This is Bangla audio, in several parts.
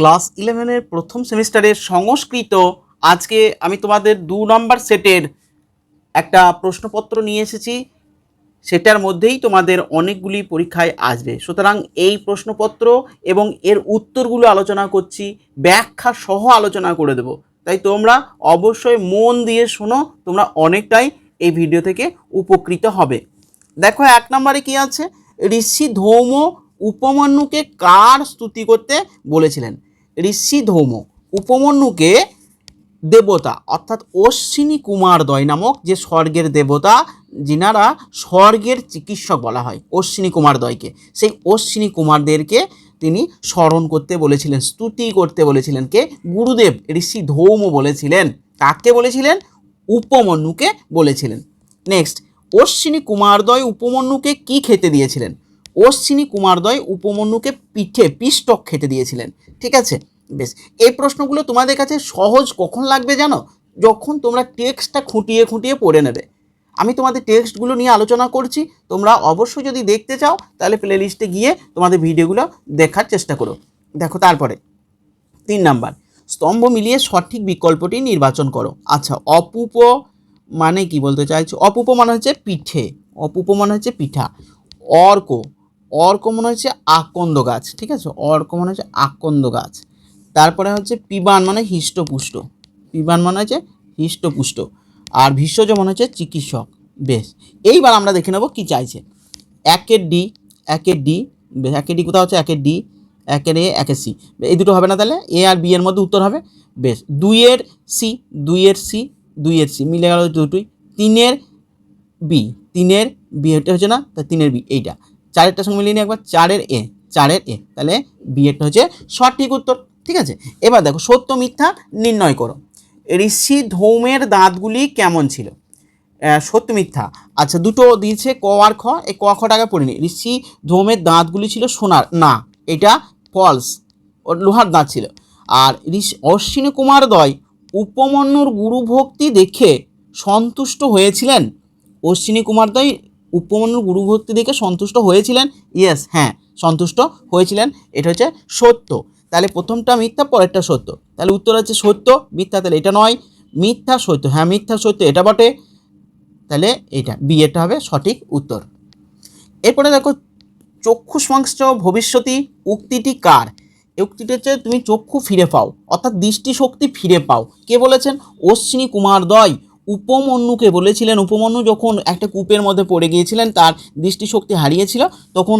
ক্লাস ইলেভেনের প্রথম সেমিস্টারের সংস্কৃত আজকে আমি তোমাদের দু নম্বর সেটের একটা প্রশ্নপত্র নিয়ে এসেছি। সেটার মধ্যেই তোমাদের অনেকগুলি পরীক্ষায় আসবে। সুতরাং এই প্রশ্নপত্র এবং এর উত্তরগুলো আলোচনা করছি, ব্যাখ্যা সহ আলোচনা করে দেব। তাই তোমরা অবশ্যই মন দিয়ে শোনো, তোমরা অনেকটাই এই ভিডিও থেকে উপকৃত হবে। দেখো, এক নম্বরে কি আছে? ঋষি ধৌম উপমন্যুকে কার স্তুতি করতে বলেছিলেন? ঋষি ধৌম উপমন্যুকে দেবতা, অর্থাৎ অশ্বিনী কুমারদ্বয় নামক যে স্বর্গের দেবতা, যিনারা স্বর্গের চিকিৎসক বলা হয়, অশ্বিনী কুমারদ্বয়কে সেই অশ্বিনী কুমারদেরকে তিনি স্মরণ করতে বলেছিলেন, স্তুতি করতে বলেছিলেন, কে? গুরুদেব ঋষি ধৌম বলেছিলেন। কাকে বলেছিলেন? উপমন্যুকে বলেছিলেন। নেক্সট, অশ্বিনী কুমারদ্বয় উপমন্যুকে কি খেতে দিয়েছিলেন? অশ্বিনী কুমারদ্বয় উপমন্যুকে পিঠে পিষ্টক খেতে দিয়েছিলেন। ঠিক আছে? বেশ। এই প্রশ্নগুলো তোমাদের কাছে সহজ কখন লাগবে জানো? যখন তোমরা টেক্সটটা খুঁটিয়ে খুঁটিয়ে পড়ে নেবে। আমি তোমাদের টেক্সটগুলো নিয়ে আলোচনা করছি। তোমরা অবশ্যই যদি দেখতে চাও, তাহলে প্লে লিস্টে গিয়ে তোমাদের ভিডিওগুলো দেখার চেষ্টা করো। দেখো, তারপরে। তিন নাম্বার। স্তম্ভ মিলিয়ে সঠিক বিকল্পটি নির্বাচন করো। আচ্ছা অপুপ মানে কি বলতে চাইছো? অপুপ মানে হচ্ছে পিঠে। অপুপ মানে হচ্ছে পিঠা। অর্ক। অর্ক মনে হচ্ছে আকন্দ গাছ, ঠিক আছে? অর্ক মানে হচ্ছে আকন্দ গাছ। তারপরে হচ্ছে পিবান মানে হৃষ্টপুষ্ট। পিবান মানে হচ্ছে হৃষ্টপুষ্ট। আর ভীষ্মজ মনে হচ্ছে চিকিৎসক। বেশ, এইবার আমরা দেখে নেব কী চাইছে। একের ডি একের ডি, বেশ, একের ডি কোথাও হচ্ছে? একের ডি, একের এ, একের সি। এই দুটো হবে না তাহলে? এ আর বি এর মধ্যে উত্তর হবে। বেশ, দুইয়ের সি দুইয়ের সি দুইয়ের সি, মিলে গেল দুটোই। তিনের বি তিনের বি, এটা হচ্ছে না? তা তিনের বি, এইটা। চারেরটার সঙ্গে মিলিয়ে নিই একবার, চারের এ চারের এ। তাহলে বি এরটা হচ্ছে সঠিক উত্তর, ঠিক আছে? এবার দেখো, সত্য, মিথ্যা নির্ণয় করো। ঋষি ধৌমের দাঁতগুলি কেমন ছিল? সত্য, মিথ্যা। আচ্ছা দুটো দিয়েছে ক আর খ, এই ক খটাকে পড়িনি ঋষি ধৌমের দাঁতগুলি ছিল সোনার, না, এটা ফলস ওর লোহার দাঁত ছিল। আর ঋষি অশ্বিনী কুমার দয় উপমন্যুর গুরুভক্তি দেখে সন্তুষ্ট হয়েছিলেন অশ্বিনী কুমারদ্বয় উপমন্যুর গুরুভক্তি দেখে সন্তুষ্ট হয়েছিলেন? ইয়েস হ্যাঁ সন্তুষ্ট হয়েছিলেন। এটা হচ্ছে সত্য। তাহলে প্রথমটা মিথ্যা, পরেরটা সত্য। তাহলে উত্তর হচ্ছে সত্য, মিথ্যা তাহলে এটা নয়। মিথ্যা সত্য হ্যাঁ মিথ্যা সত্য, এটা বটে। তাহলে এটা বি এটা হবে সঠিক উত্তর। এরপরে দেখো, চক্ষু চক্ষুষ্মাংস ভবিষ্যতি উক্তিটি কার? উক্তিটি হচ্ছে তুমি চক্ষু ফিরে পাও, অর্থাৎ দৃষ্টিশক্তি ফিরে পাও। কে বলেছেন? অশ্বিনী কুমার দয়। উপমন্যুকে বলেছিলেন, উপমন্যু যখন একটা কূপের মধ্যে পড়ে গিয়েছিলেন, তার দৃষ্টিশক্তি হারিয়েছিল, তখন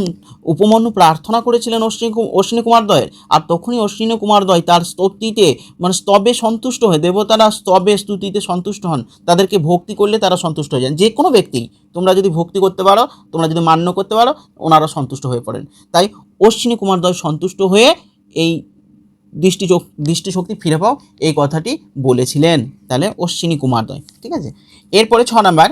উপমন্যু প্রার্থনা করেছিলেন অশ্বিনী অশ্বিনী কুমার দয়ের। আর তখনই অশ্বিনী কুমার দয় তার স্তুতিতে মানে স্তবে সন্তুষ্ট হয়ে, দেবতারা স্তবে স্তুতিতে সন্তুষ্ট হন, তাদেরকে ভক্তি করলে তারা সন্তুষ্ট হয়ে যান। যে কোনো ব্যক্তি, তোমরা যদি ভক্তি করতে পারো, তোমরা যদি মান্য করতে পারো, ওনারা সন্তুষ্ট হয়ে পড়েন। তাই অশ্বিনী কুমার দয় সন্তুষ্ট হয়ে এই দৃষ্টি দৃষ্টিশক্তি ফিরে পাও, এই কথাটি বলেছিলেন। তাহলে অশ্বিনী কুমারদ্বয় ঠিক আছে? এরপরে ছ নাম্বার,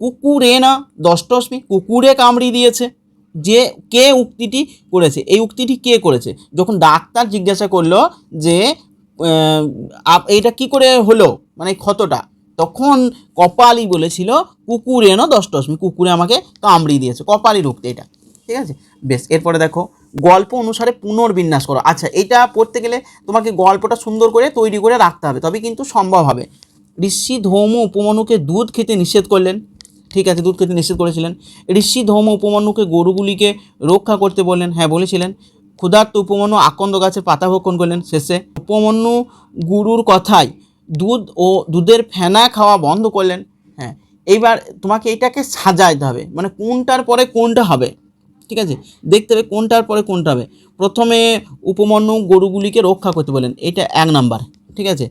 কুকুরে না দষ্টস্মি, কুকুরে কামড়ি দিয়েছে। যে কে উক্তিটি করেছে? এই উক্তিটি কে করেছে? যখন ডাক্তার জিজ্ঞাসা করল যে এইটা কি করে হলো? মানে ক্ষতটা। তখন কপালই বলেছিল, কুকুরে না দষ্টস্মি, কুকুরে আমাকে কামড়ি দিয়েছে। কপালই উক্তি এটা, ঠিক আছে? বেশ, এরপরে দেখো গল্প অনুসারে পুনর্বিন্যাস করো। আচ্ছা এটা পড়তে গেলে তোমাকে গল্পটা সুন্দর করে তৈরি করে রাখতে হবে তবে কিন্তু সম্ভব হবে। ঋষি ধৌম উপমনুকে দুধ খেতে নিষেধ করলেন, ঠিক আছে, দুধ খেতে নিষেধ করেছিলেন। ঋষি ধৌম উপমন্যুকে গরুগুলিকে রক্ষা করতে বললেন হ্যাঁ বলেছিলেন। ক্ষুধার্ত উপমন্যু আকন্দ গাছের পাতা ভক্ষণ করলেন শেষে। উপমন্যু গুরুর কথায় দুধ ও দুধের ফেনা খাওয়া বন্ধ করলেন হ্যাঁ। এইবার তোমাকে এটাকে সাজাইতে হবে মানে কোনটার পরে কোনটা হবে? ঠিক আছে? দেখতে হবে কোনটার পরে কোনটা হবে। প্রথমে উপমন্যু গরুগুলিকে রক্ষা করতে বলেন, এটা এক নাম্বার, ঠিক আছে?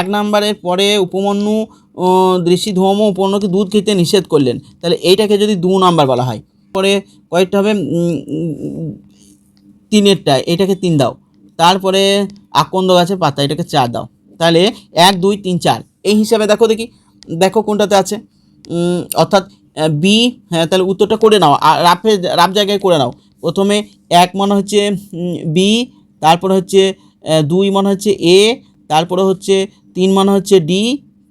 এক নাম্বারের পরে উপমন্যু দৃষ্টি ধর্ম উপমন্যুকে দুধ খেতে নিষেধ করলেন, তাহলে এইটাকে যদি দু নাম্বার বলা হয়। পরে কয়েকটা হবে তিনেরটা, এটাকে তিন দাও। তারপরে আকন্দ গাছের পাতা, এটাকে চার দাও। তাহলে এক, দুই, তিন, চার, এই হিসাবে দেখো দেখি, দেখো কোনটাতে আছে। অর্থাৎ বি হ্যাঁ তাহলে উত্তরটা করে নাও। রাফে, রাফ জায়গায় করে নাও। প্রথমে এক মনে হচ্ছে বি তারপরে হচ্ছে দুই মনে হচ্ছে এ তারপরে হচ্ছে তিন মানে হচ্ছে ডি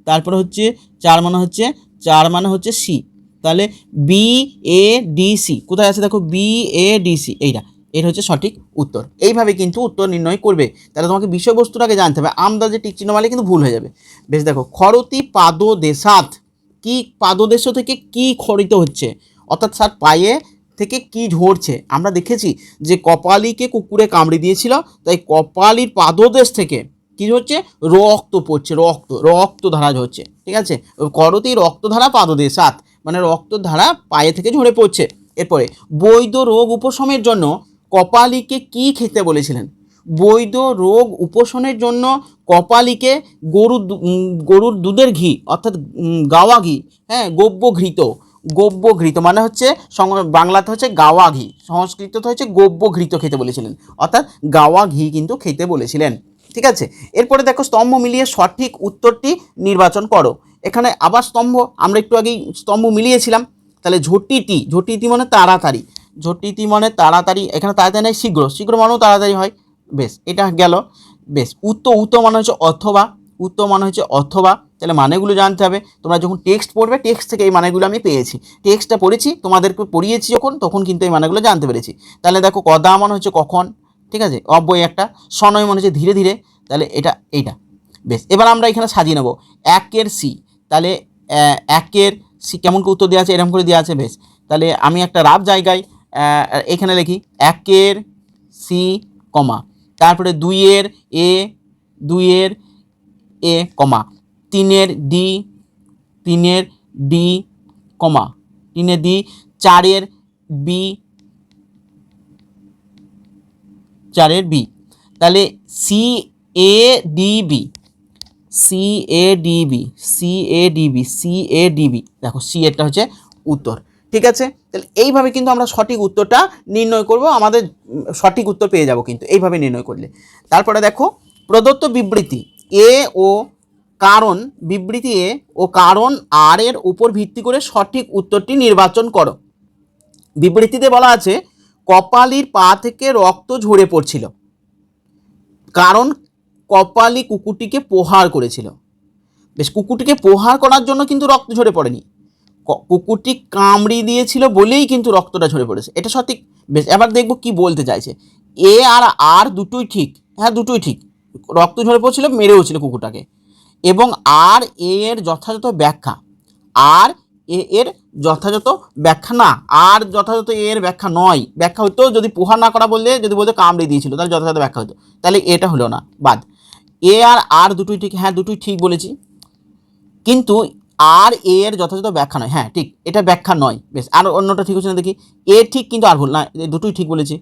তারপরে হচ্ছে চার মানে হচ্ছে, চার মানে হচ্ছে সি তাহলে বি এ ডি সি কোথায় আছে দেখো? বি এ ডি সি এইটা এর হচ্ছে সঠিক উত্তর। এইভাবে কিন্তু উত্তর নির্ণয় করবে। তাহলে তোমাকে বিষয়বস্তুটাকে জানতে হবে। আমদাজে টিক চিহ্ন মারলে কিন্তু ভুল হয়ে যাবে। বেশ, দেখো খরতি পাদ দেশাত কি পাদদেশ থেকে কি খরিত হচ্ছে? অর্থাৎ স্যার, পায়ে থেকে কি ঝরছে? আমরা দেখেছি যে কপালিকে কুকুরে কামড়ে দিয়েছিল, তাই কপালির পাদদেশ থেকে কি হচ্ছে? রক্ত পড়ছে, রক্ত, রক্তধারা ঝরছে, ঠিক আছে? করতি রক্তধারা পাদদেশাত মানে রক্তধারা পায়ে থেকে ঝরে পড়ছে। এরপরে বৈধ রোগ উপশমের জন্য কপালিকে কি খেতে বলেছিলেন? বৈধ রোগ উপশমের জন্য কপালিকে গরুর গরুর দুধের ঘি, অর্থাৎ গাওয়া ঘি হ্যাঁ গব্য ঘৃত গব্য ঘৃত মানে হচ্ছে বাংলাতে হচ্ছে গাওয়া ঘি, সংস্কৃততে হচ্ছে গব্য ঘৃত খেতে বলেছিলেন, অর্থাৎ গাওয়া ঘি কিন্তু খেতে বলেছিলেন, ঠিক আছে? এরপরে দেখো স্তম্ভ মিলিয়ে সঠিক উত্তরটি নির্বাচন করো, এখানে আবার স্তম্ভ, আমরা একটু আগেই স্তম্ভ মিলিয়েছিলাম, তাহলে ঝটিটি ঝটিটি মানে তাড়াতাড়ি, ঝটিটি মানে তাড়াতাড়ি, এখানে তাড়াতাড়ি নয় শীঘ্র শীঘ্র মানেও তাড়াতাড়ি হয় বেশ, এটা গেল। বেশ, উত্ত উত্ত মানে হচ্ছে অথবা, উত্ত মানে হচ্ছে অথবা, তাহলে মানেগুলো জানতে হবে। তোমরা যখন টেক্সট পড়বে টেক্সট থেকে এই মানেগুলো আমি পেয়েছি। টেক্সটটা পড়েছি, তোমাদেরকে পড়িয়েছি যখন, তখন কিন্তু এই মানেগুলো জানতে পেরেছি। তাহলে দেখো কদা মানে হচ্ছে কখন, ঠিক আছে? অব্যয় একটা সনয় মানে হচ্ছে ধীরে ধীরে, তাহলে এটা, এইটা। বেশ, এবার আমরা এখানে সাজিয়ে নেব। একের সি, তাহলে একের সি কেমন করে উত্তর দেওয়া আছে? এরকম করে দেওয়া আছে, বেশ। তাহলে আমি একটা রাব জায়গায় এখানে লিখি একের সি, কমা। তারপরে দুইয়ের এ দুইয়ের এ, কমা। তিনের ডি তিনের ডি, কমা। তিনের ডি, চারের বি চারের বি। তাহলে C A D B, C A D B, C A D B, C A D B. দেখো, সি এরটা হচ্ছে উত্তর। ঠিক আছে? তাহলে এইভাবে কিন্তু আমরা সঠিক উত্তরটা নির্ণয় করব, আমাদের সঠিক উত্তর পেয়ে যাব কিন্তু, এইভাবে নির্ণয় করলে। তারপরে দেখো, প্রদত্ত বিবৃতি, এ ও কারণ, বিবৃতি এ ও কারণ আর এর উপর ভিত্তি করে সঠিক উত্তরটি নির্বাচন করো। বিবৃতিতে বলা আছে, কপালির পা থেকে রক্ত ঝরে পড়ছিল। কারণ কপালি কুকুরটিকে প্রহার করেছিল। বেশ, কুকুরটিকে প্রহার করার জন্য কিন্তু রক্ত ঝরে পড়েনি। কুকুরটি কামড়ি দিয়েছিল বলেই কিন্তু রক্তটা ঝরে পড়েছে। এটা সঠিক? বেশ, এবার দেখব কি বলতে চাইছে। এ আর আর দুটোই ঠিক। হ্যাঁ দুটোই ঠিক। রক্ত ঝরে পড়ছিল, মেরেও ছিল কুকুরটাকে। এবং আর এ এর যথাযথ ব্যাখ্যা। আর এ এর যথাযথ ব্যাখ্যা না। আর যথাযথ এর ব্যাখ্যা নয়। ব্যাখ্যা হতো যদি প্রহার না করা বললে, যদি বলতে কামড়ে দিয়েছিল, তাহলে যথাযথ ব্যাখ্যা হতো। তাহলে এটা হলো না। বাদ। এ আর আর দুটোই ঠিক। হ্যাঁ দুটোই ঠিক বলেছি। কিন্তু আর এ এর যথাযথ ব্যাখ্যা নয়। হ্যাঁ ঠিক, এটা ব্যাখ্যা নয়। বেশ, আর অন্যটা ঠিক হচ্ছে না, দেখি। এ ঠিক কিন্তু আর ভুল না দুটোই ঠিক বলেছি।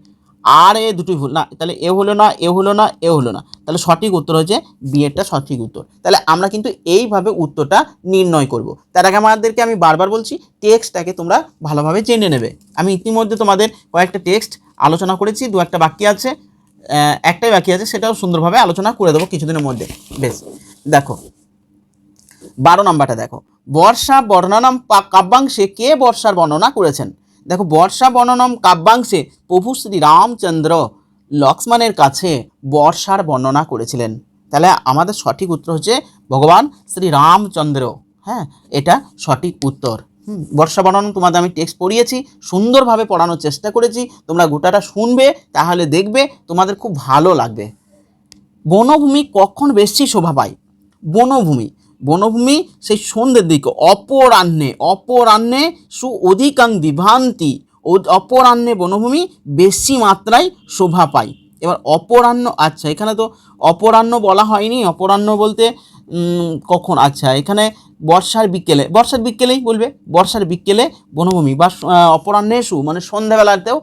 আর এ দুটোই ভুল না, তাহলে এ হলো না, এ হলো না, এ হলো না। তাহলে সঠিক উত্তর হচ্ছে বি এরটা সঠিক উত্তর। তাহলে আমরা কিন্তু এইভাবে উত্তরটা নির্ণয় করব। তার আগে আমাদেরকে আমি বারবার বলছি, টেক্সটটাকে তোমরা ভালোভাবে জেনে নেবে। আমি ইতিমধ্যে তোমাদের কয়েকটা টেক্সট আলোচনা করেছি, দু একটা বাকি আছে একটাই বাকি আছে, সেটাও সুন্দরভাবে আলোচনা করে দেবো কিছুদিনের মধ্যে। বেশ, দেখো বারো নম্বরটা দেখো। বর্ষা বর্ণনাম কাব্যাংশে কে বর্ষার বর্ণনা করেছেন? দেখো, বর্ষা বর্ণনাম কাব্যাংশে প্রভু শ্রী রামচন্দ্র লক্ষ্মণের কাছে বর্ষার বর্ণনা করেছিলেন। তাহলে আমাদের সঠিক উত্তর হচ্ছে ভগবান শ্রী রামচন্দ্র। হ্যাঁ এটা সঠিক উত্তর। বর্ষা বর্ণনা তোমাদের আমি টেক্সট পড়িয়েছি, সুন্দরভাবে পড়ানোর চেষ্টা করেছি। তোমরা গোটাটা শুনবে, তাহলে দেখবে তোমাদের খুব ভালো লাগবে। বনভূমি কখন বেশি শোভা পায়? বনভূমি। বনভূমি সেই সন্ধ্যের দিকে, অপরাহ্নে অপরাহ্নে সু অধিকাং বিভ্রান্তি অপরাহ্নে বনভূমি বেশি মাত্রায় শোভা পায়। এবার অপরাহ্ন আচ্ছা এখানে তো অপরাহ্ন বলা হয়নি। অপরাহ্ন বলতে কখন? আচ্ছা এখানে বর্ষার বিকেলে, বর্ষার বিকেলেই বলবে, বর্ষার বিকেলে বনভূমি বা অপরাহ্নে সু মানে সন্ধ্যাবেলাতেও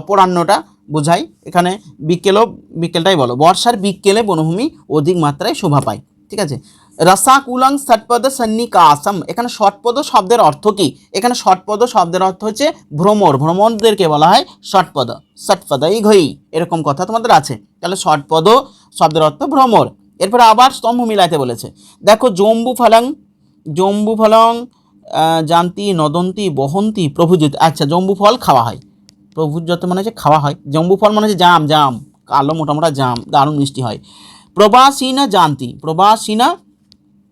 অপরাহ্নটা বোঝায়। এখানে বিকেলও, বিকেলটাই বলো, বর্ষার বিকেলে বনভূমি অধিক মাত্রায় শোভা পায়। ঠিক আছে? রসাকুলাং ষটপদ সন্নিকাসম এখানে ষটপদ শব্দের অর্থ কি? এখানে ষটপদ শব্দের অর্থ হচ্ছে ভ্রমর। ভ্রমরদেরকে বলা হয় ষটপদ। ষটপদই ঘই। এরকম কথা তোমাদের আছে। তাহলে ষটপদ শব্দের অর্থ ভ্রমর। এরপরে আবার স্তম্ভ মিলাইতে বলেছে। দেখো, জম্বু ফলং জম্বু ফলং জান্তি, নদন্তি, বহন্তি প্রভুজিত আচ্ছা জম্বু ফল খাওয়া হয়। প্রভুর যত মানে হচ্ছে খাওয়া হয়। জম্বু ফল মানে হচ্ছে জাম জাম। কালো মোটা মোটা জাম। দারুণ মিষ্টি হয়। প্রবাসীনা জানতি প্রবাসীনা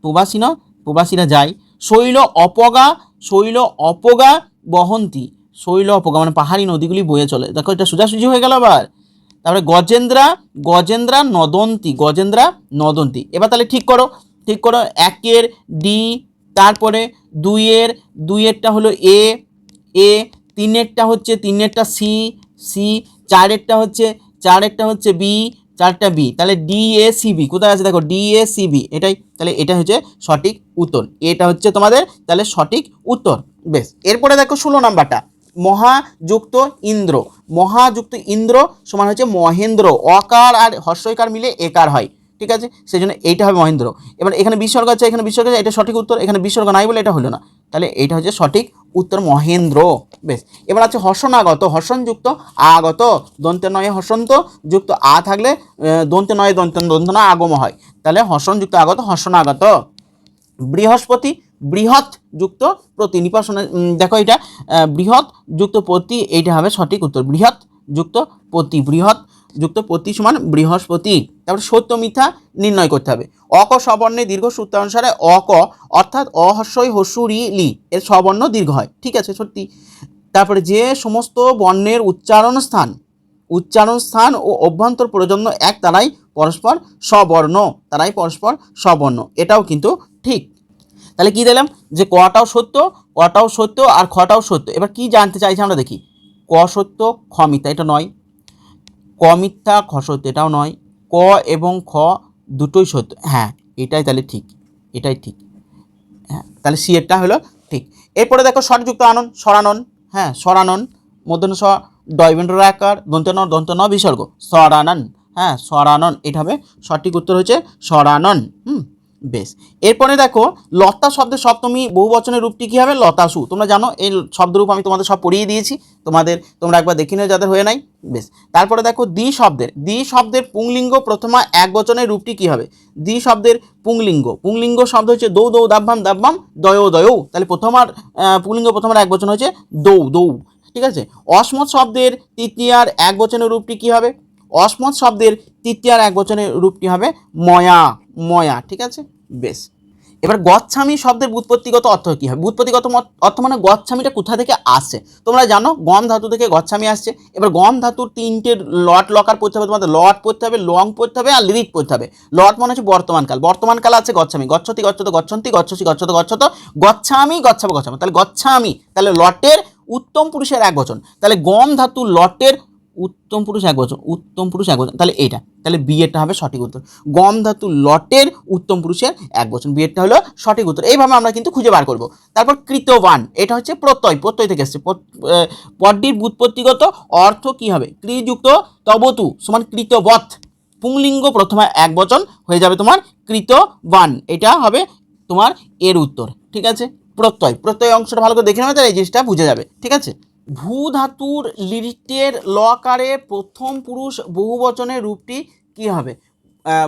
প্রবাসীনা, প্রবাসীরা যায়। শৈল অপগা শৈল অপগা বহন্তি। শৈল অপগা মানে পাহাড়ি নদীগুলি বয়ে চলে। দেখো এটা সোজাসুজি হয়ে গেল আবার। তারপরে গজেন্দ্রা গজেন্দ্রা নদন্তী গজেন্দ্রা নদন্তী। এবার তাহলে ঠিক করো ঠিক করো একের ডি, তারপরে দুইয়ের, দুইয়েরটা হলো এ এ, তিনেরটা হচ্ছে, তিনেরটা সি সি, চারেরটা হচ্ছে চারেরটা হচ্ছে বি চারটা বি তাহলে ডি এ সি কোথায় আছে দেখো? ডি এ সি এটাই, তাহলে এটা হচ্ছে সঠিক উত্তর। এটা হচ্ছে তোমাদের, তাহলে সঠিক উত্তর। বেশ, এরপরে দেখো ষোলো নাম্বারটা। মহাযুক্ত ইন্দ্র। মহাযুক্ত ইন্দ্র সমান হচ্ছে মহেন্দ্র। অকার আর হর্ষইকার মিলে একার হয়। ঠিক আছে? সেই জন্য এইটা হবে মহেন্দ্র। এবার এখানে বিসর্গ আছে, এখানে বিসর্গ আছে, এটা সঠিক উত্তর। এখানে বিসর্গ নাই বলে এটা হলো না। তাহলে এইটা হচ্ছে সঠিক উত্তর মহেন্দ্র। বেশ, এবার আছে হর্ষণাগত, হর্ষণযুক্ত, আগত দন্তে নয়ে হর্ষন্ত, যুক্ত আ থাকলে দন্তে নয়ে দন্ত দন্ত না আগম হয়। তাহলে হর্ষণযুক্ত আগত, হর্ষণাগত। বৃহস্পতি, বৃহৎ যুক্ত প্রতি, নিপাসনে দেখো এটা বৃহৎ যুক্ত প্রতি, এইটা হবে সঠিক উত্তর। বৃহৎ যুক্ত প্রতি, বৃহৎ যুক্ত প্রতি সমান বৃহস্পতি, তারপরে সত্য মিথ্যা নির্ণয় করতে হবে। অক সবর্ণে দীর্ঘ সূত্র অনুসারে অক অর্থাৎ অহস্যই হসুরি লি, এর সবর্ণ দীর্ঘ হয়। ঠিক আছে, সত্যি। তারপরে যে সমস্ত বর্ণের উচ্চারণ স্থান উচ্চারণ স্থান ও অভ্যন্তর প্রজন্ম এক, তারাই পরস্পর স্ববর্ণ, তারাই পরস্পর স্ববর্ণ। এটাও কিন্তু ঠিক। তাহলে কি দিলাম যে কটাও সত্য কটাও সত্য আর খটাও সত্য। এবার কি জানতে চাইছি আমরা দেখি? ক সত্য, খ মিথ্যা, এটা নয়। ক মিথ্যা, খ সত্য, এটাও নয়। ক এবং খ দুটোই সত্য। হ্যাঁ এটাই তাহলে ঠিক, এটাই ঠিক। হ্যাঁ তাহলে সি এরটা হলো ঠিক। এরপরে দেখো স্বরযুক্ত আনন সরানন হ্যাঁ সরানন মধ্যন স ডয়বেন্দ্র আকার দন্তন দন্তন বিসর্গ। সরানন হ্যাঁ সরানন এটা হবে সঠিক উত্তর হচ্ছে সরানন হুম বেশ। এরপরে দেখো, লতা শব্দের সপ্তমী বহু বচনের রূপটি কী হবে? লতাসু। তোমরা জানো, এই শব্দরূপ আমি তোমাদের সব পড়িয়ে দিয়েছি। তোমাদের, তোমরা একবার দেখে নিও যাদের হয়ে নাই। বেশ। তারপরে দেখো, দ্বি শব্দের। দ্বি শব্দের পুংলিঙ্গ প্রথমা এক বচনের রূপটি কী হবে? দ্বি শব্দের পুংলিঙ্গ। পুংলিঙ্গ শব্দ হচ্ছে দৌ দৌ দাব্বাম দাব্বাম দয়ৌ দয়ৌ। তাহলে প্রথমার পুংলিঙ্গ প্রথমার এক বচন হচ্ছে দৌ দৌ। ঠিক আছে? অসমত শব্দের তৃতীয়ার এক বচনের রূপটি কী হবে? অসমত শব্দের তৃতীয়ার এক বচনের রূপটি হবে ময়া ময়া, ঠিক আছে? বেশ। এবার গচ্ছামি শব্দের বুৎপত্তিগত অর্থ কী হবে? বুৎপত্তিগত অর্থ মানে গচ্ছামিটা কোথা থেকে আসছে? তোমরা জানো, গম ধাতু থেকে গচ্ছামি আসছে। এবার গম ধাতুর তিনটে লট লকার পড়তে হবে, তোমাদের লট পড়তে হবে, লং পড়তে হবে, আর লিরিক পড়তে হবে। লট মানে হচ্ছে বর্তমানকাল। বর্তমানকাল আছে গচ্ছামি। গচ্ছতি, গচ্ছত, গচ্ছন্তি, গচ্ছসি, গচ্ছত গচ্ছত, গচ্ছামি গচ্ছাবো গচ্ছামি। তাহলে গচ্ছামি, তাহলে লটের উত্তম পুরুষের এক বচন তাহলে গম ধাতু লটের উত্তম পুরুষ এক বচন উত্তম পুরুষ এক বচন তাহলে এইটা, তাহলে বিয়েটা হবে সঠিক উত্তর। গম ধাতু লটের উত্তম পুরুষের এক বচন বিয়েরটা হলো সঠিক উত্তর। এইভাবে আমরা কিন্তু খুঁজে বার করব। তারপর কৃতবান, এটা হচ্ছে প্রত্যয় প্রত্যয় থেকে এসছে। পদটির বুৎপত্তিগত অর্থ কি হবে? ক্রিযুক্ত তবতু, সমান কৃতবৎ। পুংলিঙ্গ প্রথমে এক বচন হয়ে যাবে তোমার কৃতবান। এটা হবে তোমার এর উত্তর, ঠিক আছে? প্রত্যয় প্রত্যয় অংশটা ভালো করে দেখে নেবে, তাহলে এই জিনিসটা বুঝে যাবে, ঠিক আছে? ভূ ধাতুর লিরিটের লকারে প্রথম পুরুষ বহুবচনের রূপটি কি হবে?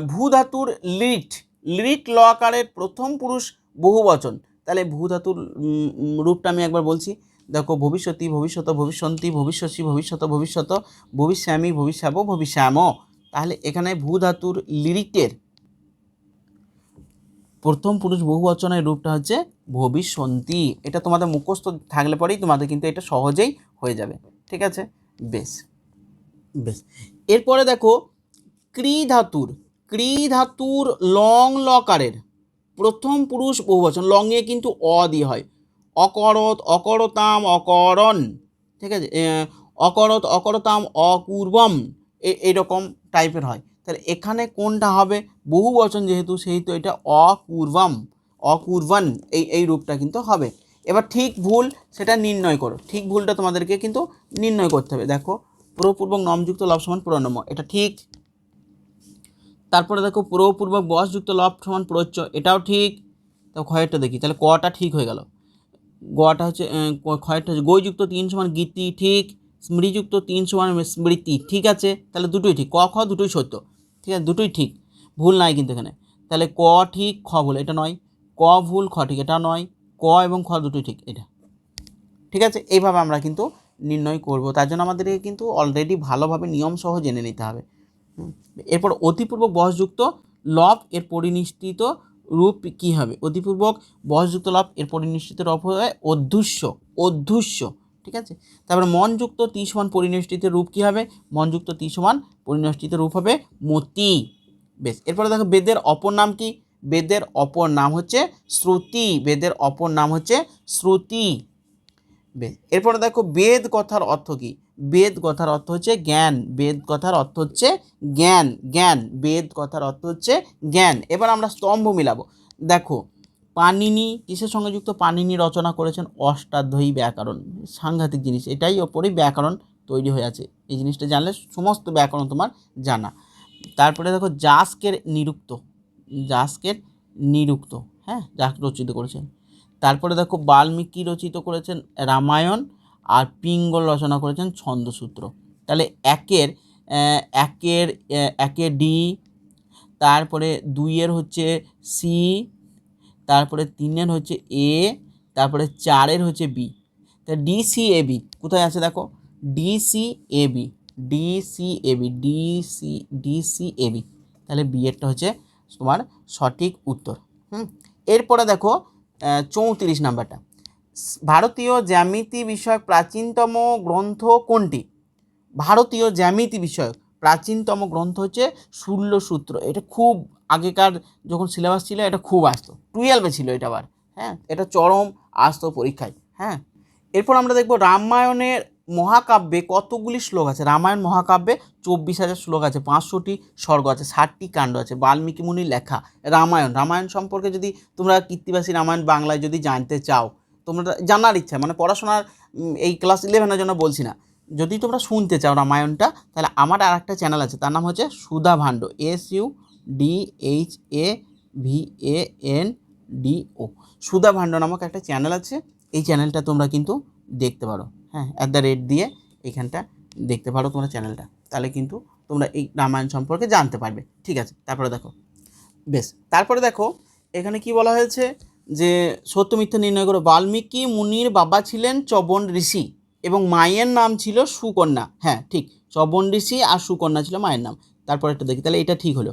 ভূ ধাতুর লিরিট। লিরিট লকারের প্রথম পুরুষ বহুবচন। তাহলে ভূ ধাতুর রূপটা আমি একবার বলছি। দেখো, ভবিষ্যতি ভবিষ্যৎ ভবিষ্যন্তি, ভবিষ্যসী ভবিষ্যৎ ভবিষ্যৎ ভবিষ্যামি, ভবিষ্যাব, ভবিষ্যাম। তাহলে এখানে ভূ ধাতুর লিরিটের প্রথম পুরুষ বহুবচনের রূপটা হচ্ছে ভবিষ্যন্তি। এটা তোমাদের মুখস্থ থাকলে পরেই তোমাদের কিন্তু এটা সহজেই হয়ে যাবে। ঠিক আছে? বেশ। বেশ। এরপরে দেখো ক্রি ধাতুর ক্রি ধাতুর লং লকারের প্রথম পুরুষ বহুবচন লংয়ে কিন্তু অ দিয়ে হয়। অকরত অকরতাম অকরণ। ঠিক আছে? অকরত অকরতাম অকুর্বম এ- এইরকম টাইপের হয়। তাহলে এখানে কোনটা হবে? বহু বচন যেহেতু, সেহেতু এটা অকুর্বম অকুর্বন এই এই রূপটা কিন্তু হবে। এবার ঠিক ভুল, সেটা নির্ণয় করো। ঠিক ভুলটা তোমাদেরকে কিন্তু নির্ণয় করতে হবে। দেখো, পুরোপূর্বক নমযুক্ত লব সমান পুরনম এটা ঠিক। তারপরে দেখো, পুরোপূর্বক বসযুক্ত লব সমান প্রচ্য এটাও ঠিক। তো ক্ষয়েরটা দেখি, তাহলে কটা ঠিক হয়ে গেল? গটা হচ্ছে ক্ষয়েরটা হচ্ছে গৈযুক্ত তিন সমান গীতি, ঠিক। স্মৃযুক্ত তিন সমান স্মৃতি, ঠিক আছে? তাহলে দুটোই ঠিক। ক, খ, দুটোই সত্য। ঠিক আছে? দুটোই ঠিক। ভুল নাই কিন্তু এখানে। তাহলে ক ঠিক, খ ভুল। এটা নয়। ক ভুল, খ ঠিক। এটা নয়। ক এবং খ দুটোই ঠিক। এটা। ঠিক আছে? এইভাবে আমরা কিন্তু নির্ণয় করব। তার জন্য আমাদেরকে কিন্তু অলরেডি ভালোভাবে নিয়ম সহ জেনে নিতে হবে। এরপর অতিপূর্বক বসযুক্ত লব এর পরিনিষ্ঠিত রূপ কি হবে? অতিপূর্বক বসযুক্ত লব এর পরিনিষ্ঠিত রূপ হবে অধ্যুষ্য। অধ্যুষ্য। ঠিক আছে? তারপরে মনযুক্ত তি সমান পরিনিষ্ঠিত রূপ কী হবে? মনযুক্ত তি সমান পরিনিষ্ঠিত রূপ হবে মতি। বেশ, এরপরে দেখো বেদের অপর নাম কি? বেদের অপর নাম হচ্ছে শ্রুতি। বেদের অপর নাম হচ্ছে শ্রুতি। বেদ এরপরে দেখো বেদ কথার অর্থ কি? বেদ কথার অর্থ হচ্ছে জ্ঞান। বেদ কথার অর্থ হচ্ছে জ্ঞান। জ্ঞান, বেদ কথার অর্থ হচ্ছে জ্ঞান। এবার আমরা স্তম্ভ মিলাবো। দেখো পানিনি, কিসের সঙ্গে যুক্ত? পানিনি রচনা করেছেন অষ্টাধ্যায়ী ব্যাকরণ। সাংঘাতিক জিনিস, এটাই ওপরেই ব্যাকরণ তৈরি হয়ে আছে। এই জিনিসটা জানলে সমস্ত ব্যাকরণ তোমার জানা। তারপরে দেখো, জাস্কের নিরুক্ত জাস্কের নিরুক্ত হ্যাঁ যাক রচিত করেছেন। তারপরে দেখো, বাল্মীকি রচিত করেছেন রামায়ণ আর পিঙ্গল রচনা করেছেন ছন্দসূত্র। তাহলে একের একের একে ডি, তারপরে দুইয়ের হচ্ছে সি তারপরে তিনের হচ্ছে এ, তারপরে চারের হচ্ছে বি। তা ডি সি এ বি, কোথায় আছে দেখো? D C A B, D C A B, D C D C A B. তাহলে বি এরটা হচ্ছে তোমার সঠিক উত্তর। হুম, এরপরে দেখো চৌত্রিশ নাম্বারটা। ভারতীয় জ্যামিতি বিষয়ক প্রাচীনতম গ্রন্থ কোনটি? ভারতীয় জ্যামিতি বিষয়ক প্রাচীনতম গ্রন্থ হচ্ছে শূল্য সূত্র এটা খুব আগেকার যখন সিলেবাস ছিল, এটা খুব আসতো। টুয়েলভে ছিল এটা আবার হ্যাঁ? এটা চরম আসতো পরীক্ষায় হ্যাঁ? এরপর আমরা দেখব রামায়ণের মহাকাব্যে কতগুলি শ্লোক আছে? রামায়ণ মহাকাব্যে চব্বিশ হাজার শ্লোক আছে, পাঁচশোটি স্বর্গ আছে, ষাটটি কাণ্ড আছে, বাল্মীকি মুনির লেখা, রামায়ণ। রামায়ণ সম্পর্কে যদি তোমরা কীর্তিবাসী রামায়ণ বাংলায় যদি জানতে চাও, তোমরা জানার ইচ্ছা মানে পড়াশোনার এই ক্লাস ইলেভেনের জন্য বলছি না। যদি তোমরা শুনতে চাও রামায়ণটা, তাহলে আমার আর একটা চ্যানেল আছে, তার নাম হচ্ছে Sudha Bhand S U D H A V A N D O Sudha Bhand নামক একটা চ্যানেল আছে, এই চ্যানেলটা তোমরা কিন্তু দেখতে পারো। হ্যাঁ অ্যাট দ্য রেট দিয়ে এইখানটা দেখতে পারো তোমরা চ্যানেলটা তাহলে কিন্তু তোমরা এই রামায়ণ সম্পর্কে জানতে পারবে। ঠিক আছে, তারপরে দেখো। বেশ, তারপরে দেখো, এখানে কি বলা হয়েছে? যে সত্য মিথ্যা নির্ণয় করো। বাল্মীকি মুনির বাবা ছিলেন চবন ঋষি এবং মায়ের নাম ছিল সুকন্যা। হ্যাঁ ঠিক, চবন ঋষি আর সুকন্যা ছিল মায়ের নাম। তারপরে একটা দেখি, তাহলে এটা ঠিক হলো।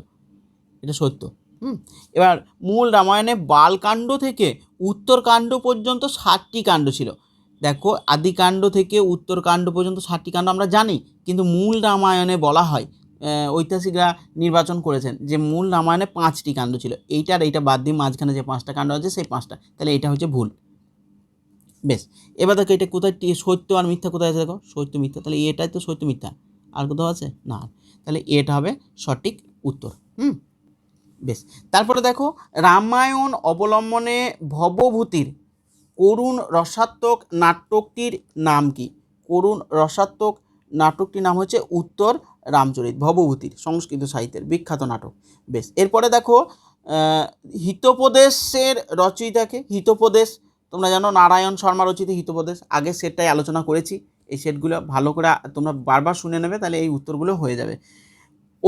এটা সত্য। হুম? এবার মূল রামায়ণে বালকাণ্ড থেকে উত্তরকাণ্ড পর্যন্ত ষাটটি কাণ্ড ছিল। দেখো, আদিকাণ্ড থেকে উত্তরকাণ্ড পর্যন্ত ষাটটি কাণ্ড আমরা জানি, কিন্তু মূল রামায়ণে বলা হয় ঐতিহাসিকরা নির্বাচন করেছেন যে মূল রামায়ণে পাঁচটি কাণ্ড ছিল। এইটা আর এইটা বাদ দিয়ে মাঝখানে যে পাঁচটা কাণ্ড আছে, সেই পাঁচটা। তাহলে এটা হচ্ছে ভুল। বেশ, এবার দেখো এটা কোথায় সত্য আর মিথ্যা কোথায় আছে দেখো? সত্য, মিথ্যা। তাহলে এটাই তো সত্য, মিথ্যা। আর কোথাও আছে? না। তাহলে এটা হবে সঠিক উত্তর। হুম? বেশ। তারপরে দেখো, রামায়ণ অবলম্বনে ভবভূতির করুণ রসাত্মক নাটকটির নাম কি? করুণ রসাত্মক নাটকটির নাম হচ্ছে উত্তর রামচরিত, ভবভূতির, সংস্কৃত সাহিত্যের বিখ্যাত নাটক। বেশ, এরপরে দেখো হিতোপদেশের রচয়িতাকে, হিতোপদেশ, তোমরা জানো নারায়ণ শর্মা রচিত হিতোপদেশ, আগে সেটটাই আলোচনা করেছি, এই সেটগুলো ভালো করে তোমরা বারবার শুনে নেবে, তাহলে এই উত্তরগুলো হয়ে যাবে।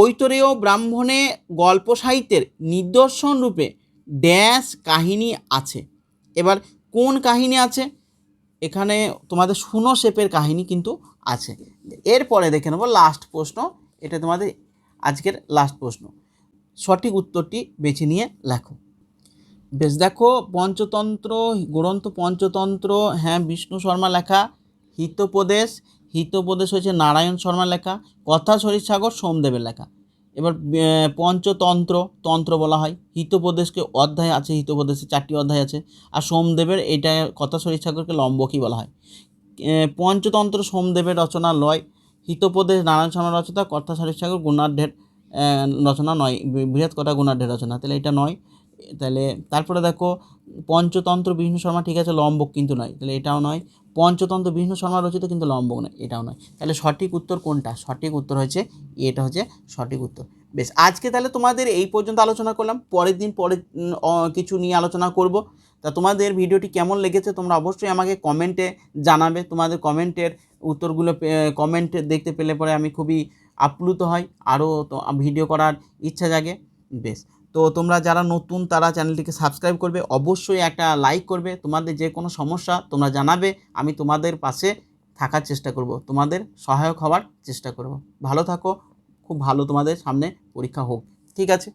ঐতরেয় ব্রাহ্মণে গল্প সাহিত্যের নিদর্শন রূপে ড্যাশ কাহিনী আছে। এবার কোন কাহিনী আছে? এখানে তোমাদের শুনো শেপের কাহিনী কিন্তু আছে। এরপরে দেখে নেব লাস্ট প্রশ্ন, এটা তোমাদের আজকের লাস্ট প্রশ্ন। সঠিক উত্তরটি বেছে নিয়ে লেখো। বেশ, দেখো, পঞ্চতন্ত্র গ্রন্থ পঞ্চতন্ত্র হ্যাঁ বিষ্ণু শর্মা লেখা, হিতোপদেশ হিতোপদেশ হয়েছে নারায়ণ শর্মা লেখা, কথা শরীর সাগর সোমদেবের লেখা। এবার পঞ্চতন্ত্র, তন্ত্র বলা হয়। হিতোপদেশকে অধ্যায় আছে, হিতোপদেশে চারটি অধ্যায় আছে। আর সোমদেবের এটা কথা শরীর সাগরকে লম্বকী বলা হয়। পঞ্চতন্ত্র সোমদেবের রচনা লয়। হিতোপদেশ নারায়ণ শর্মা রচনা, কথা শরীর সাগর গুণাঢ্যের রচনা নয়। বৃহৎ কথা গুণাঢ্যের রচনা। তাহলে এটা নয়। তাহলে, তারপরে দেখো, পঞ্চতন্ত্র বিষ্ণু শর্মা ঠিক আছে, লম্বক কিন্তু নয়। তাহলে এটাও নয়। পঞ্চতন্ত্র বিভিন্ন শর্মা রচিত কিন্তু লম্বক নয়, এটাও নয়। তাহলে সঠিক উত্তর কোনটা? সঠিক উত্তর হচ্ছে এটা হচ্ছে সঠিক উত্তর। বেশ, আজকে তাহলে তোমাদের এই পর্যন্ত আলোচনা করলাম। পরের দিন অ- কিছু নিয়ে আলোচনা করব। তা তোমাদের ভিডিওটি কেমন লেগেছে তোমরা অবশ্যই আমাকে কমেন্টে জানাবে। তোমাদের কমেন্টের উত্তরগুলো কমেন্ট দেখতে পেলে পরে আমি খুবই আপ্লুত হই। আরও ভিডিও করার ইচ্ছা জাগে। বেশ তো তোমরা যারা নতুন, তারা চ্যানেলটিকে সাবস্ক্রাইব করবে। অবশ্যই একটা লাইক করবে। তোমাদের যে কোনো সমস্যা তোমরা জানাবে। আমি তোমাদের পাশে থাকার চেষ্টা করব। তোমাদের সহায়ক হওয়ার চেষ্টা করব। ভালো থাকো। খুব ভালো তোমাদের সামনে পরীক্ষা হোক। ঠিক আছে?